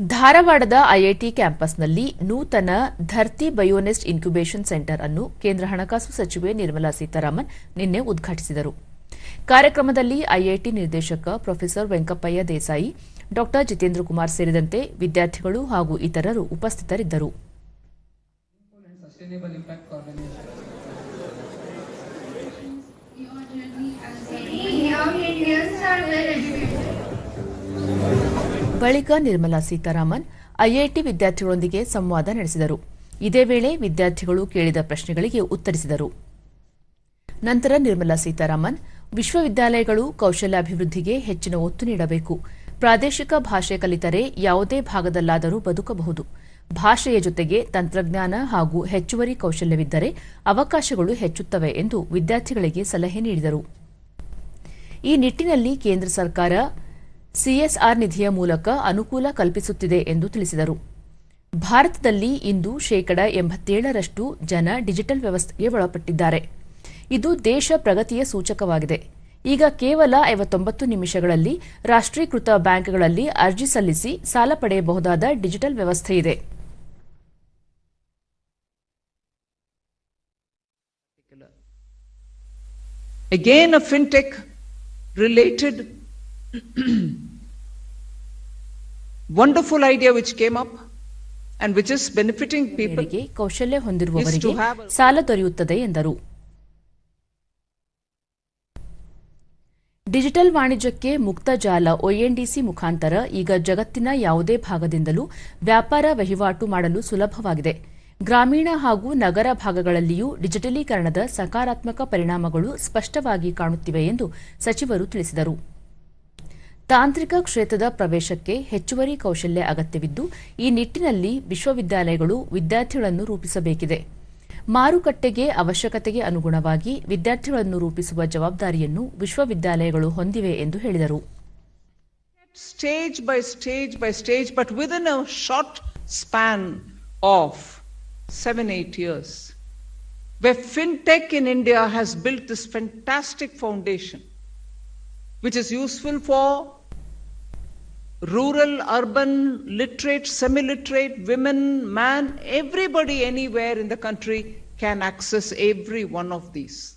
ಧಾರವಾಡದ ಐಐಟಿ ಕ್ಯಾಂಪಸ್ನಲ್ಲಿ ನೂತನ ಧರ್ತಿ ಬಯೋನೆಸ್ಟ್ ಇನ್ಕ್ಯುಬೇಷನ್ ಸೆಂಟರ್ ಅನ್ನು ಕೇಂದ್ರ ಹಣಕಾಸು ಸಚಿವೆ ನಿರ್ಮಲಾ ಸೀತಾರಾಮನ್ ನಿನ್ನೆ ಉದ್ಘಾಟಿಸಿದರು. ಕಾರ್ಯಕ್ರಮದಲ್ಲಿ ಐಐಟಿ ನಿರ್ದೇಶಕ ಪ್ರೊಫೆಸರ್ ವೆಂಕಪ್ಪಯ್ಯ ದೇಸಾಯಿ ಡಾ ಜಿತೇಂದ್ರ ಕುಮಾರ್ ಸೇರಿದಂತೆ ವಿದ್ಯಾರ್ಥಿಗಳು ಹಾಗೂ ಇತರರು ಉಪಸ್ಥಿತರಿದ್ದರು. ಬಳಿಕ ನಿರ್ಮಲಾ ಸೀತಾರಾಮನ್ ಐಐಟಿ ವಿದ್ಯಾರ್ಥಿಗಳೊಂದಿಗೆ ಸಂವಾದ ನಡೆಸಿದರು. ಇದೇ ವೇಳೆ ವಿದ್ಯಾರ್ಥಿಗಳು ಕೇಳಿದ ಪ್ರಶ್ನೆಗಳಿಗೆ ಉತ್ತರಿಸಿದರು. ನಂತರ ನಿರ್ಮಲಾ ಸೀತಾರಾಮನ್, ವಿಶ್ವವಿದ್ಯಾಲಯಗಳು ಕೌಶಲ್ಯಾಭಿವೃದ್ಧಿಗೆ ಹೆಚ್ಚಿನ ಒತ್ತು ನೀಡಬೇಕು. ಪ್ರಾದೇಶಿಕ ಭಾಷೆ ಕಲಿತರೆ ಯಾವುದೇ ಭಾಗದಲ್ಲಾದರೂ ಬದುಕಬಹುದು. ಭಾಷೆಯ ಜೊತೆಗೆ ತಂತ್ರಜ್ಞಾನ ಹಾಗೂ ಹೆಚ್ಚುವರಿ ಕೌಶಲ್ಯವಿದ್ದರೆ ಅವಕಾಶಗಳು ಹೆಚ್ಚುತ್ತವೆ ಎಂದು ವಿದ್ಯಾರ್ಥಿಗಳಿಗೆ ಸಲಹೆ ನೀಡಿದರು. ಈ ನಿಟ್ಟಿನಲ್ಲಿ ಕೇಂದ್ರ ಸರ್ಕಾರ ಸಿಎಸ್ಆರ್ ನಿಧಿಯ ಮೂಲಕ ಅನುಕೂಲ ಕಲ್ಪಿಸುತ್ತಿದೆ ಎಂದು ತಿಳಿಸಿದರು. ಭಾರತದಲ್ಲಿ ಇಂದು ಶೇಕಡ ಎಂಬತ್ತೇಳರಷ್ಟು ಜನ ಡಿಜಿಟಲ್ ವ್ಯವಸ್ಥೆಗೆ ಒಳಪಟ್ಟಿದ್ದಾರೆ. ಇದು ದೇಶ ಪ್ರಗತಿಯ ಸೂಚಕವಾಗಿದೆ. ಈಗ ಕೇವಲ ಐವತ್ತೊಂಬತ್ತು ನಿಮಿಷಗಳಲ್ಲಿ ರಾಷ್ಟ್ರೀಕೃತ ಬ್ಯಾಂಕ್ಗಳಲ್ಲಿ ಅರ್ಜಿ ಸಲ್ಲಿಸಿ ಸಾಲ ಪಡೆಯಬಹುದಾದ ಡಿಜಿಟಲ್ ವ್ಯವಸ್ಥೆ ಇದೆ. Again, a fintech related wonderful idea which came up and which is benefiting people. ಮೇರೆಗೆ ಕೌಶಲ್ಯ ಹೊಂದಿರುವವರಿಗೆ ಸಾಲ ದೊರೆಯುತ್ತದೆ ಎಂದರು ಡಿಜಿಟಲ್ ವಾಣಿಜ್ಯಕ್ಕೆ ಮುಕ್ತ ಜಾಲ ಒಎನ್ಡಿಸಿ ಮುಖಾಂತರ ಈಗ ಜಗತ್ತಿನ ಯಾವುದೇ ಭಾಗದಿಂದಲೂ ವ್ಯಾಪಾರ ವಹಿವಾಟು ಮಾಡಲು ಸುಲಭವಾಗಿದೆ ಗ್ರಾಮೀಣ ಹಾಗೂ ನಗರ ಭಾಗಗಳಲ್ಲಿಯೂ ಡಿಜಿಟಲೀಕರಣದ ಸಕಾರಾತ್ಮಕ ಪರಿಣಾಮಗಳು ಸ್ಪಷ್ಟವಾಗಿ ಕಾಣುತ್ತಿವೆ ಎಂದು ಸಚಿವರು ತಿಳಿಸಿದರು ತಾಂತ್ರಿಕ ಕ್ಷೇತ್ರದ ಪ್ರವೇಶಕ್ಕೆ ಹೆಚ್ಚುವರಿ ಕೌಶಲ್ಯ ಅಗತ್ಯವಿದ್ದು ಈ ನಿಟ್ಟಿನಲ್ಲಿ ವಿಶ್ವವಿದ್ಯಾಲಯಗಳು ವಿದ್ಯಾರ್ಥಿಗಳನ್ನು ರೂಪಿಸಬೇಕಿದೆ. ಮಾರುಕಟ್ಟೆಗೆ ಅವಶ್ಯಕತೆಗೆ ಅನುಗುಣವಾಗಿ ವಿದ್ಯಾರ್ಥಿಗಳನ್ನು ರೂಪಿಸುವ ಜವಾಬ್ದಾರಿಯನ್ನು ವಿಶ್ವವಿದ್ಯಾಲಯಗಳು ಹೊಂದಿವೆ ಎಂದು ಹೇಳಿದರು. Stage by stage by stage but within a short span of seven eight years where fintech in India has built this fantastic foundation, which is useful for rural, urban, literate, semi literate, women, man, everybody anywhere in the country can access every one of these.